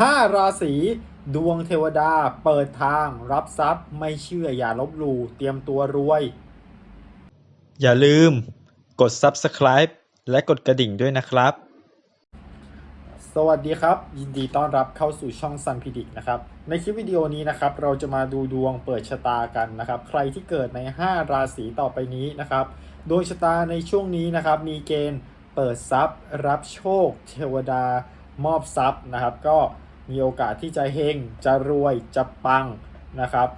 5 ราศีดวงเทวดาเปิดทางรับทรัพย์ไม่เชื่ออย่าลบหลู่เตรียมตัวรวย อย่าลืมกด Subscribe และกดกระดิ่งด้วยนะครับ สวัสดีครับ ยินดีต้อนรับเข้าสู่ช่องซันพิดิกนะครับ ในคลิปวิดีโอนี้นะครับ เราจะมาดูดวงเปิดชะตากันนะครับ ใครที่เกิดใน 5 ราศีต่อไปนี้นะครับดวงชะตาในช่วงนี้นะครับ มีเกณฑ์เปิดทรัพย์ รับโชค เทวดามอบทรัพย์นะครับ ก็ มีโอกาสที่จะเฮงจะรวยจะปังนะครับ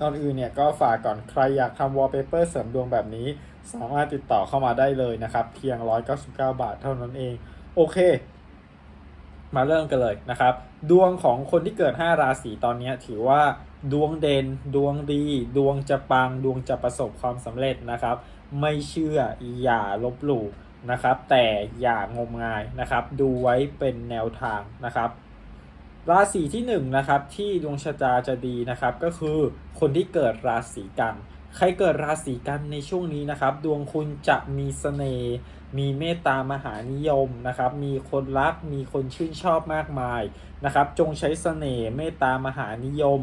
ก่อนอื่นเนี่ยก็ฝากก่อนใครอยากทำวอลเปเปอร์เสริมดวงแบบนี้ สามารถติดต่อเข้ามาได้เลยนะครับ เพียง 199 บาทเท่านั้นเอง โอเค มาเริ่มกันเลยนะครับ ดวงของคนที่เกิด 5 ราศีตอนนี้ถือว่าดวงเด่นดวงดี ดวงจะปัง ดวงจะประสบความสำเร็จนะครับ ไม่เชื่ออย่าลบหลู่นะครับ แต่อย่างมงายนะครับ ดูไว้เป็นแนวทางนะครับ ราศีที่1นงนะครับที่ดวงชะตาจะดีนะครับก็คือคนที่เกิดราศีกันใครเกิดราศีกันในช่วงนี้นะครับ ดวงคุณจะมีเสน่ห์มีเมตตามหานิยมนะครับ มีคนรักมีคนชื่นชอบมากมายนะครับ จงใช้เสน่ห์เมตตามหานิยม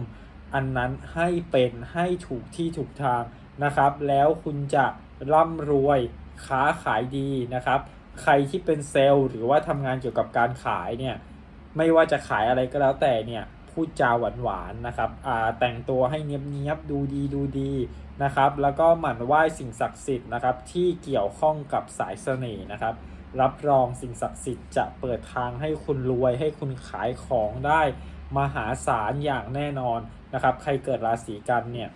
อันนั้นให้เป็นให้ถูกที่ถูกทางนะครับ แล้วคุณจะร่ำรวยค้าขายดีนะครับ ใครที่เป็นเซลล์หรือว่าทำงานเกี่ยวกับการขายเนี่ย ไม่ว่าจะขายอะไรก็แล้วแต่เนี่ยพูดจาหวานหวานๆนะครับอ่าแต่งตัวให้เนียบๆดูดีดูดีนะครับแล้วก็หมั่นไหว้สิ่งศักดิ์สิทธิ์นะครับที่เกี่ยวข้องกับสายเสน่ห์นะครับ รับรองสิ่งศักดิ์สิทธิ์จะเปิดทางให้คุณรวย ให้คุณขายของได้มหาศาลอย่างแน่นอนนะครับ ใครเกิดราศีกันเนี่ย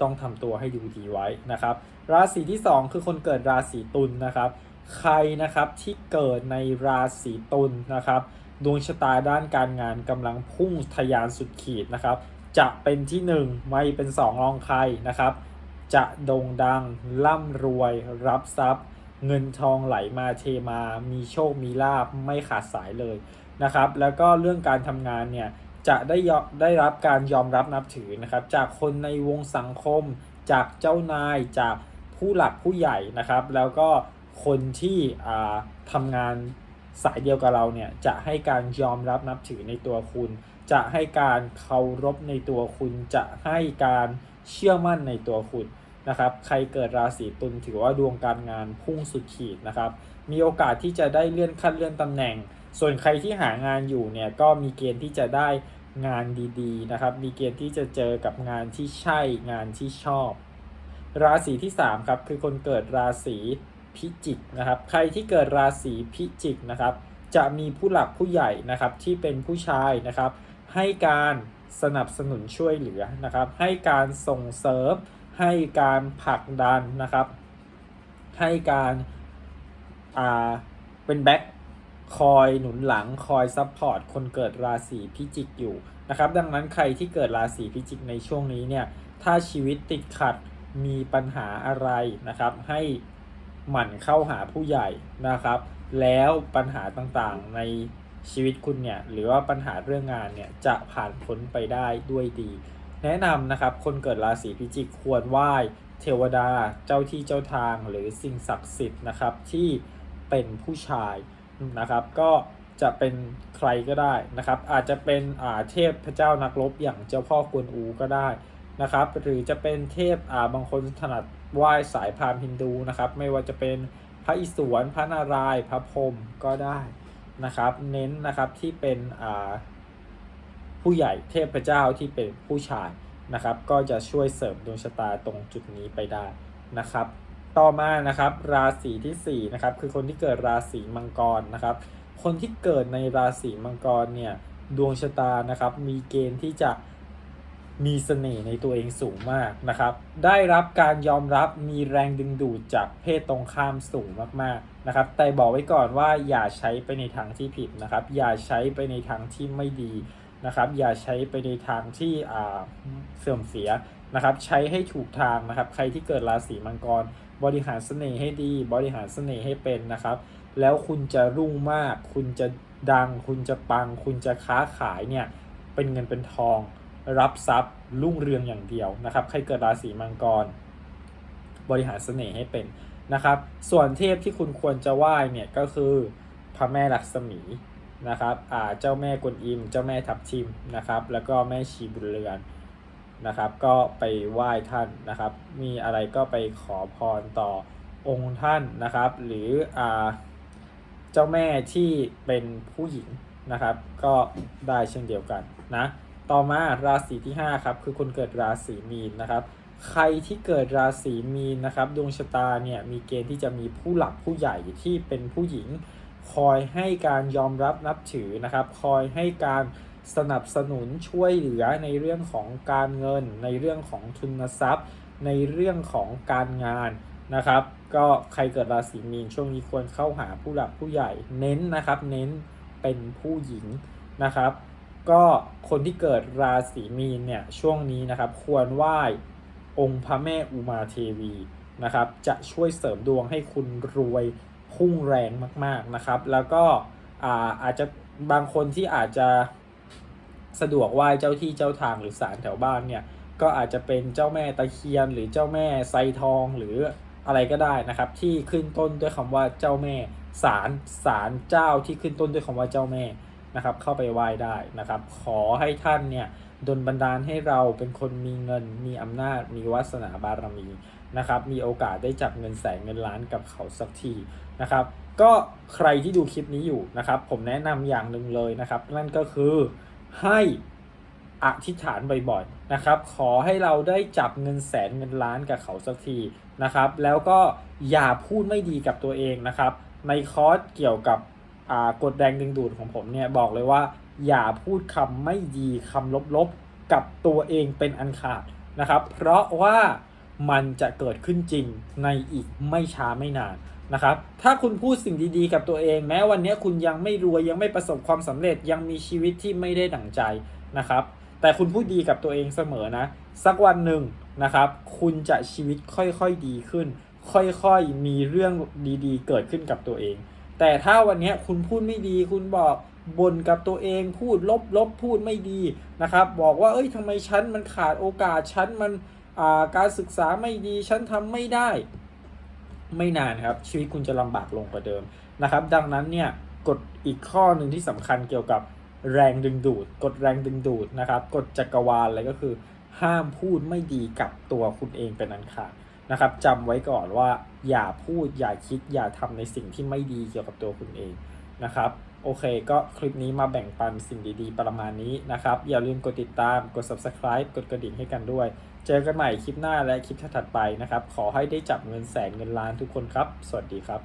ต้องทำตัวให้ดูดีไว้นะครับ ราศีที่ 2 คือคนเกิดราศีตุลนะครับ ใครนะครับที่เกิดในราศีตุลนะครับ ดวงชะตาด้านการงานกำลังพุ่งทะยานสุดขีดนะครับ จะเป็นที่ 1 ไม่เป็น 2 รองใครนะครับ จะโด่งดัง ร่ำรวย รับทรัพย์ เงินทองไหลมาเทมา มีโชคมีลาบไม่ขาดสายเลยนะครับ แล้วก็เรื่องการทำงานเนี่ยจะได้ยอได้รับการยอมรับนับถือนะครับ จากคนในวงสังคม จากเจ้านายจากผู้หลักผู้ใหญ่นะครับ แล้วก็คนที่ทำงาน สายเดียวกับเราเนี่ยจะให้การยอมรับนับถือในตัวคุณ จะให้การเคารพในตัวคุณ จะให้การเชื่อมั่นในตัวคุณนะครับ ใครเกิดราศีตุลถือว่าดวงการงานพุ่งสุดขีดนะครับ มีโอกาสที่จะได้เลื่อนขั้นเลื่อนตำแหน่ง ส่วนใครที่หางานอยู่เนี่ยก็มีเกณฑ์ที่จะได้งานดีๆนะครับ มีเกณฑ์ที่จะเจอกับงานที่ใช่งานที่ชอบ ราศีที่ 3 ครับ คือคนเกิดราศี พิจิกนะครับ ใครที่เกิดราศีพิจิกนะครับ จะมีผู้หลักผู้ใหญ่นะครับที่เป็นผู้ชายนะครับ ให้การสนับสนุนช่วยเหลือนะครับ ให้การส่งเสริม ให้การผลักดันนะครับ ให้การอ่าเป็นแบ็คคอยหนุนหลังคอยซัพพอร์ตคนเกิดราศีพิจิกอยู่นะครับ ดังนั้นใครที่เกิดราศีพิจิกในช่วงนี้เนี่ย ถ้าชีวิตติดขัดมีปัญหาอะไรนะครับ ให้ หมั่นเข้าหาผู้ใหญ่นะครับ แล้วปัญหาต่างๆในชีวิตคุณเนี่ยหรือว่าปัญหาเรื่องงานเนี่ยจะผ่านพ้นไปได้ด้วยดี แนะนำนะครับคนเกิดราศีพิจิกควรไหว้เทวดาเจ้าที่เจ้าทางหรือสิ่งศักดิ์สิทธิ์นะครับที่เป็นผู้ชายนะครับ ก็จะเป็นใครก็ได้นะครับ อาจจะเป็นอ่าเทพพระเจ้านักรบอย่างเจ้าพ่อกวนอูก็ได้ นะครับ หรือจะเป็นเทพอ่าบางคนถนัดไหว้สายพราหมณ์ฮินดูนะครับ ไม่ว่าจะเป็นพระอิศวรพระนารายพระพรหมก็ได้นะครับ เน้นนะครับที่เป็นอ่าผู้ใหญ่เทพเจ้าที่เป็นผู้ชายนะครับ ก็จะช่วยเสริมดวงชะตาตรงจุดนี้ไปได้นะครับ ต่อมานะครับราศีที่4นะครับคือคนที่เกิดราศีมังกรนะครับ คนที่เกิดในราศีมังกรเนี่ยดวงชะตานะครับมีเกณฑ์ที่จะ มีเสน่ห์ในตัวเองสูงมากนะครับ ได้รับการยอมรับมีแรงดึงดูดจากเพศตรงข้ามสูงมากๆนะครับ แต่บอกไว้ก่อนว่าอย่าใช้ไปในทางที่ผิดนะครับ อย่าใช้ไปในทางที่ไม่ดีนะครับ อย่าใช้ไปในทางที่อ่าเสื่อมเสียนะครับ ใช้ให้ถูกทางนะครับ ใครที่เกิดราศีมังกร บริหารเสน่ห์ให้ดี บริหารเสน่ห์ให้เป็นนะครับ แล้วคุณจะรุ่งมาก คุณจะดัง คุณจะปัง คุณจะค้าขายเนี่ย เป็นเงินเป็นทอง รับทรัพย์รุ่งเรืองอย่างเดียวนะครับ ใครเกิดราศีมังกร บริหารเสน่ห์ให้เป็นนะครับ ส่วนเทพที่คุณควรจะไหว้เนี่ยก็คือพระแม่ลักษมีนะครับอ่าเจ้าแม่กวนอิม เจ้าแม่ทับทิมนะครับ แล้วก็แม่ชีบุญเรือนนะครับ ก็ไปไหว้ท่านนะครับ มีอะไรก็ไปขอพรต่อองค์ท่านนะครับ หรืออ่าเจ้าแม่ที่เป็นผู้หญิงนะครับ ก็ได้เช่นเดียวกันนะ ต่อมาราศีที่5ครับคือคนเกิดราศีมีนนะครับ ใครที่เกิดราศีมีนนะครับดวงชะตาเนี่ยมีเกณฑ์ที่จะมีผู้หลักผู้ใหญ่ที่เป็นผู้หญิง คอยให้การยอมรับนับถือนะครับ คอยให้การสนับสนุนช่วยเหลือในเรื่องของการเงิน ในเรื่องของทุนทรัพย์ ในเรื่องของการงานนะครับ ก็ใครเกิดราศีมีนช่วงนี้ควรเข้าหาผู้หลักผู้ใหญ่เน้นนะครับ เน้นเป็นผู้หญิงนะครับ ก็คนที่เกิดราศีมีนเนี่ยช่วงนี้นะครับควรไหว้องค์พระแม่อุมาเทวีนะครับจะช่วยเสริมดวงให้คุณรวยพุ่งแรงมากๆนะครับ แล้วก็อาอาจจะบางคนที่อาจจะสะดวกไหว้เจ้าที่เจ้าทางหรือศาลแถวบ้านเนี่ยก็อาจจะเป็นเจ้าแม่ตะเคียน หรือเจ้าแม่ไซทองหรืออะไรก็ได้นะครับ ที่ขึ้นต้นด้วยคำว่าเจ้าแม่ศาลศาลเจ้าที่ขึ้นต้นด้วยคำว่าเจ้าแม่ นะครับเข้าไปไหว้ได้นะครับ ขอให้ท่านเนี่ยดลบันดาลให้เราเป็นคนมีเงินมีอำนาจมีวาสนาบารมีนะครับมีโอกาสได้จับเงินแสนเงินล้านกับเขาสักทีนะครับ ก็ใครที่ดูคลิปนี้อยู่นะครับ ผมแนะนำอย่างหนึ่งเลยนะครับ นั่นก็คือให้อธิษฐานบ่อยๆนะครับ ขอให้เราได้จับเงินแสนเงินล้านกับเขาสักทีนะครับ แล้วก็อย่าพูดไม่ดีกับตัวเองนะครับ ในคอร์สเกี่ยวกับ กดแรงดึงดูดของผมเนี่ยบอกเลยว่า อย่าพูดคำไม่ดีคำลบๆ กับตัวเองเป็นอันขาดนะครับ เพราะว่ามันจะเกิดขึ้นจริงในอีกไม่ช้าไม่นานนะครับ ถ้าคุณพูดสิ่งดีๆ กับตัวเอง แม้วันนี้คุณยังไม่รวยยังไม่ประสบความสำเร็จยังมีชีวิตที่ไม่ได้ดั่งใจนะครับ แต่คุณพูดดีกับตัวเองเสมอนะ สักวันหนึ่งนะครับ คุณจะชีวิตค่อยๆดีขึ้น ค่อยๆมีเรื่องดีๆ เกิดขึ้นกับตัวเอง แต่ถ้าวันนี้คุณพูดไม่ดี คุณบอกบ่นกับตัวเองพูดลบลบพูดไม่ดีนะครับ บอกว่าเอ้ยทำไมฉันมันขาดโอกาสฉันมันาการศึกษาไม่ดีฉันทำไม่ได้ ไม่นานครับ ชีวิตคุณจะลำบากลงกว่าเดิมนะครับ ดังนั้นเนี่ยกฎอีกข้อหนึ่งที่สำคัญเกี่ยวกับแรงดึงดูดกฎแรงดึงดูดนะครับกฎจักรวาลอะไรก็คือ ห้ามพูดไม่ดีกับตัวคุณเองเป็นอันขาด นะครับจำไว้ก่อนว่าอย่าพูดอย่าคิดอย่าทำในสิ่งที่ไม่ดีเกี่ยวกับตัวคุณเองนะครับโอเค ก็คลิปนี้มาแบ่งปันสิ่งดีๆ ประมาณนี้นะครับ อย่าลืมกดติดตามกด subscribe กดกระดิ่งให้กันด้วย เจอกันใหม่คลิปหน้าและคลิปถัดไปนะครับ ขอให้ได้จับเงินแสนเงินล้านทุกคนครับ สวัสดีครับ